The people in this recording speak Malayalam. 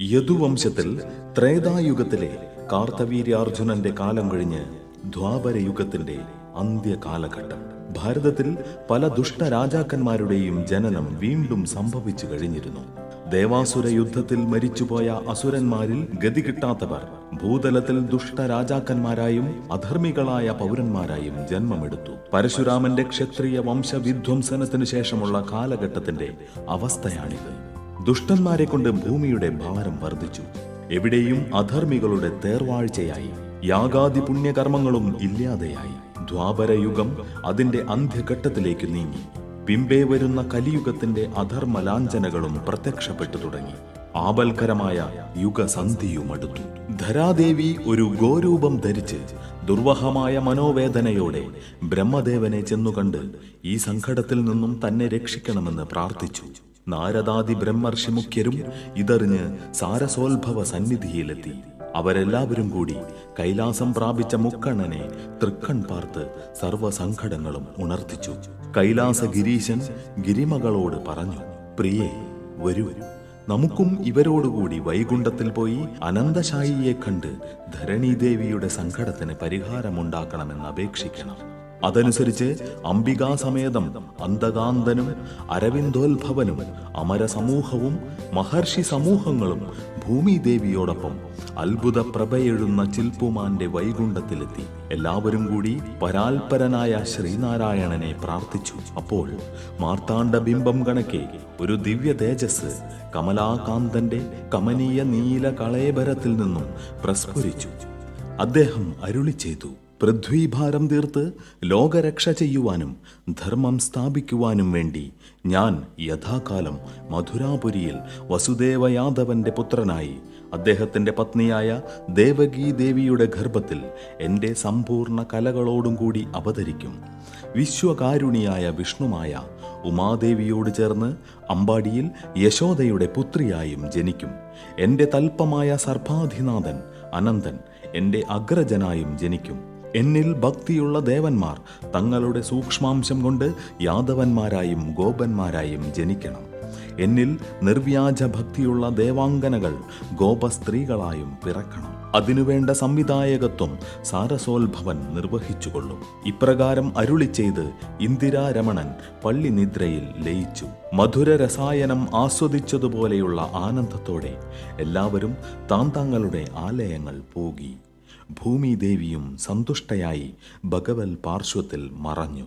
യദുവംശത്തിൽ ത്രേതായുഗത്തിലെ കാർത്തവീര്യാർജുനന്റെ കാലം കഴിഞ്ഞ് ദ്വാപരയുഗത്തിന്റെ അന്ത്യകാലഘട്ടം. ഭാരതത്തിൽ പല ദുഷ്ട രാജാക്കന്മാരുടെയും ജനനം വീണ്ടും സംഭവിച്ചു കഴിഞ്ഞിരുന്നു. ദേവാസുര യുദ്ധത്തിൽ മരിച്ചുപോയ അസുരന്മാരിൽ ഗതി കിട്ടാത്തവർ ഭൂതലത്തിൽ ദുഷ്ട രാജാക്കന്മാരായും അധർമ്മികളായ പൗരന്മാരായും ജന്മമെടുത്തു. പരശുരാമന്റെ ക്ഷത്രിയ വംശവിധ്വംസനത്തിനു ശേഷമുള്ള കാലഘട്ടത്തിന്റെ അവസ്ഥയാണിത്. ദുഷ്ടന്മാരെ കൊണ്ട് ഭൂമിയുടെ ഭാരം വർദ്ധിച്ചു. എവിടെയും അധർമ്മികളുടെ തേർവാഴ്ചയായി. യാഗാദി പുണ്യകർമ്മങ്ങളും ഇല്ലാതെയായി. ദ്വാപരയുഗം അതിന്റെ അന്ത്യഘട്ടത്തിലേക്ക് നീങ്ങി. പിമ്പേ വരുന്ന കലിയുഗത്തിന്റെ അധർമ്മ ലാഞ്ചനകളും പ്രത്യക്ഷപ്പെട്ടു തുടങ്ങി. ആപൽക്കരമായ യുഗസന്ധിയും അടുത്തു. ധരാദേവി ഒരു ഗോരൂപം ധരിച്ച് ദുർവഹമായ മനോവേദനയോടെ ബ്രഹ്മദേവനെ ചെന്നുകണ്ട് ഈ സങ്കടത്തിൽ നിന്നും തന്നെ രക്ഷിക്കണമെന്ന് പ്രാർത്ഥിച്ചു. നാരദാദി ബ്രഹ്മർഷി മുഖ്യരും ഇതറിഞ്ഞ് സാരസോത്ഭവ സന്നിധിയിലെത്തി. അവരെല്ലാവരും കൂടി കൈലാസം പ്രാപിച്ച മുക്കണ്ണനെ തൃക്കൺ പാർത്ത് സർവസങ്കടങ്ങളും ഉണർത്തിച്ചു. കൈലാസ ഗിരീശൻ ഗിരിമകളോട് പറഞ്ഞു പ്രിയേ വരൂ. നമുക്കും ഇവരോടുകൂടി വൈകുണ്ഠത്തിൽ പോയി അനന്തശായിയെ കണ്ട് ധരണീദേവിയുടെ സങ്കടത്തിന് പരിഹാരമുണ്ടാക്കണമെന്ന് അപേക്ഷിക്കണം. അതനുസരിച്ച് അംബികാസമേതം അന്തകാന്തനും അരവിന്ദോത്ഭവനും അമരസമൂഹവും മഹർഷി സമൂഹങ്ങളും ഭൂമിദേവിയോടൊപ്പം അത്ഭുത പ്രഭയെഴുന്ന ചിൽപ്പുമാന്റെ വൈകുണ്ഠത്തിലെത്തി. എല്ലാവരും കൂടി പരാൽപരനായ ശ്രീനാരായണനെ പ്രാർത്ഥിച്ചു. അപ്പോൾ മാർത്താണ്ഡ ബിംബം കണക്കെ ഒരു ദിവ്യ തേജസ് കമലാകാന്തന്റെ കമനീയ നീല കളേബരത്തിൽ നിന്നും പ്രസ്ഫുരിച്ചു. അദ്ദേഹം അരുളി ചെയ്തു. പൃഥ്വീഭാരം തീർത്ത് ലോകരക്ഷ ചെയ്യുവാനും ധർമ്മം സ്ഥാപിക്കുവാനും വേണ്ടി ഞാൻ യഥാകാലം മധുരാപുരിയിൽ വസുദേവ യാദവന്റെ പുത്രനായി അദ്ദേഹത്തിന്റെ പത്നിയായ ദേവകീ ദേവിയുടെ ഗർഭത്തിൽ എന്റെ സമ്പൂർണ കലകളോടും കൂടി അവതരിക്കും. വിശ്വകാരുണിയായ വിഷ്ണുമായ ഉമാദേവിയോട് ചേർന്ന് അമ്പാടിയിൽ യശോദയുടെ പുത്രിയായും ജനിക്കും. എന്റെ തൽപ്പമായ സർപ്പാധിനാഥൻ അനന്തൻ എന്റെ അഗ്രജനായും ജനിക്കും. എന്നിൽ ഭക്തിയുള്ള ദേവന്മാർ തങ്ങളുടെ സൂക്ഷ്മാംശം കൊണ്ട് യാദവന്മാരായും ഗോപന്മാരായും ജനിക്കണം. എന്നിൽ നിർവ്യാജ ഭക്തിയുള്ള ദേവാംഗനകൾ ഗോപസ്ത്രീകളായും പിറക്കണം. അതിനുവേണ്ട സംവിധായകത്വം സാരസോത്ഭവൻ നിർവഹിച്ചുകൊള്ളും. ഇപ്രകാരം അരുളി ചെയ്ത് ഇന്ദിരാരമണൻ പള്ളി നിദ്രയിൽ ലയിച്ചു. മധുര രസായനം ആസ്വദിച്ചതുപോലെയുള്ള ആനന്ദത്തോടെ എല്ലാവരും താന്താങ്ങളുടെ ആലയങ്ങൾ പോകി. ഭൂമിദേവിയും സന്തുഷ്ടയായി ഭഗവൽ പാർശ്വത്തിൽ മറഞ്ഞു.